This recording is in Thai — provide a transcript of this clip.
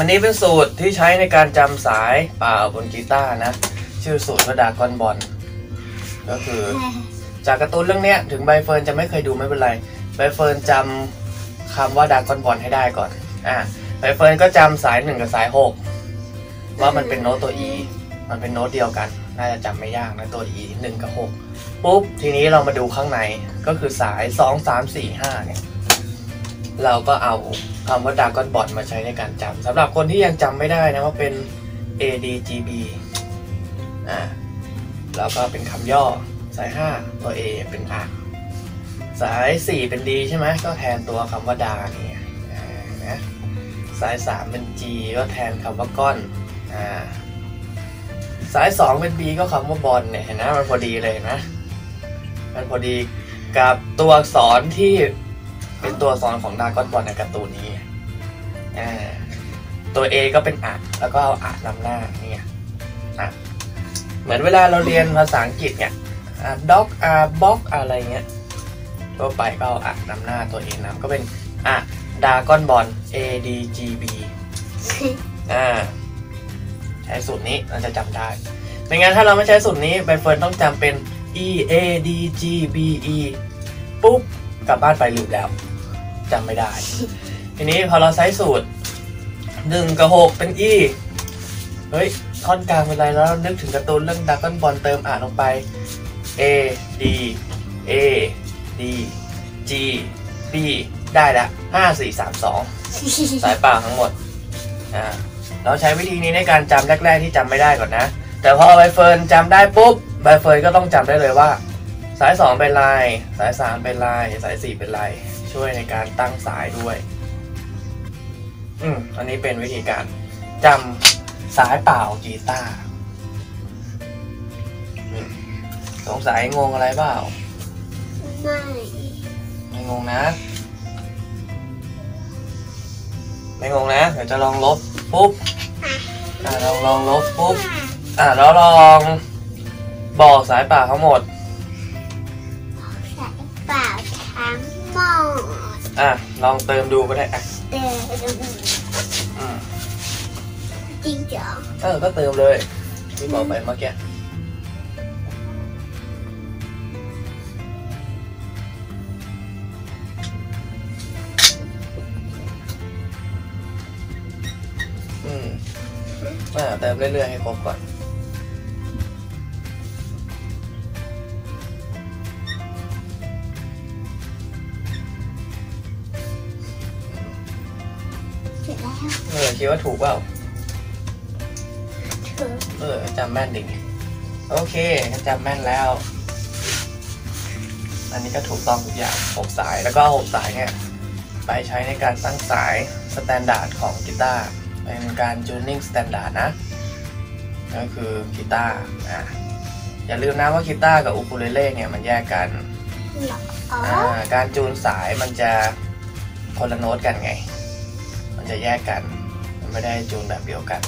อันนี้เป็นสูตรที่ใช้ในการจำสายเปล่าบนกีตาร์นะ ชื่อสูตรว่าดากอนบอลก็คือจากการ์ตูนเรื่องเนี้ยถึงใบเฟิร์นจะไม่เคยดูไม่เป็นไรใบเฟิร์นจำคำว่าดากอนบอลให้ได้ก่อนอ่าใบเฟิร์นก็จำสายหนึ่งกับสายหกว่ามันเป็นโน้ตตัว E มันเป็นโน้ตเดียวกัน น่าจะจำไม่ยากนะตัว E หนึ่งกับหกปุ๊บ ทีนี้เรามาดูข้างในก็คือสายสองสามสี่ห้าเนี่ย เราก็เอาคำว่าดากอนบอลมาใช้ในการจำสำหรับคนที่ยังจำไม่ได้นะว่าเป็น ADGB อ่าแล้วก็เป็นคำย่อสาย 5 ตัว A เป็น R สาย 4 เป็น D ใช่ไหมก็แทนตัวคำว่าดาเนี่ยอ่านะสาย 3 เป็น G ก็แทนคำว่าก้อนอ่าสาย 2 เป็น B ก็คำว่าบอลเนี่ยเห็นไหมมันพอดีเลยนะมันพอดีกับตัวอักษรที่ เป็นตัวอักษรของดากอนบอลในการ์ตูนนี้ตัว A ก็เป็นอะแล้วก็เอาอะนำหน้าเนี่ยอะเหมือนเวลาเราเรียนภาษาอังกฤษเนี่ยอะ dog อะ box อะไรเงี้ยทั่วไปก็เอาอะนำหน้าตัว A นำก็เป็นอะดากอนบอล A D G B อ่าใช้สูตรนี้เราจะจำได้ไม่งั้นถ้าเราไม่ใช้สูตรนี้ใบเฟิร์นต้องจำเป็น E A D G B E ปุ๊บกลับบ้านไปลืมแล้ว จำไม่ได้ ทีนี้พอเราใช้สูตรหนึ่งกับหกเป็น E เฮ้ยท่อนกลางเป็นไรแล้วนึกถึงการ์ตูนเรื่องดักกอนบอลเติมอ่านลงไป A D A D G B ได้ละห้าสี่สามสองสายเปล่าทั้งหมดอ่าเราใช้วิธีนี้ในการจำแรก ๆ ที่จำไม่ได้ก่อนนะ แต่พอใบเฟิร์นจำได้ปุ๊บใบเฟิร์นก็ต้องจำได้เลยว่า สายสองเป็นลาย สายสามเป็นลาย สายสี่เป็นลาย ช่วยในการตั้งสายด้วย อืมอันนี้เป็นวิธีการจำสายเปล่ากีตาร์สงสัยงงอะไรเปล่า ไม่ไม่งงนะ ไม่งงนะ เดี๋ยวจะลองลบปุ๊บ อ่าลองลองลบปุ๊บ อ่าแล้วลองบอกสายเปล่าทั้งหมด ทั้งหมดอะลองเติมดูก็ได้อะเดินอืมจริงเหรอเออก็เติมเลยที่บอกไปเมื่อกี้อืมอ่าเติมเรื่อยๆให้ครบก่อน เสร็จแล้วเออคิดว่าถูกเปล่าเธอเออจำแม่นดิโอเคจำแม่นแล้ว อันนี้ก็ถูกต้องทุกอย่างหกสายแล้วก็หกสายเนี่ยไปใช้ในการตั้งสายสแตนดาร์ดของกีตาร์เป็นการจูนนิ่งสแตนดาร์ดนะก็คือกีตาร์อะอย่าลืมนะว่ากีตาร์กับอูคูเลเล่เนี่ยมันแยกกันหรออ๋ออ่าการจูนสายมันจะคนละโน้ตกันไงมัน จะแยกกัน มันไม่ได้จูนแบบเดียวกัน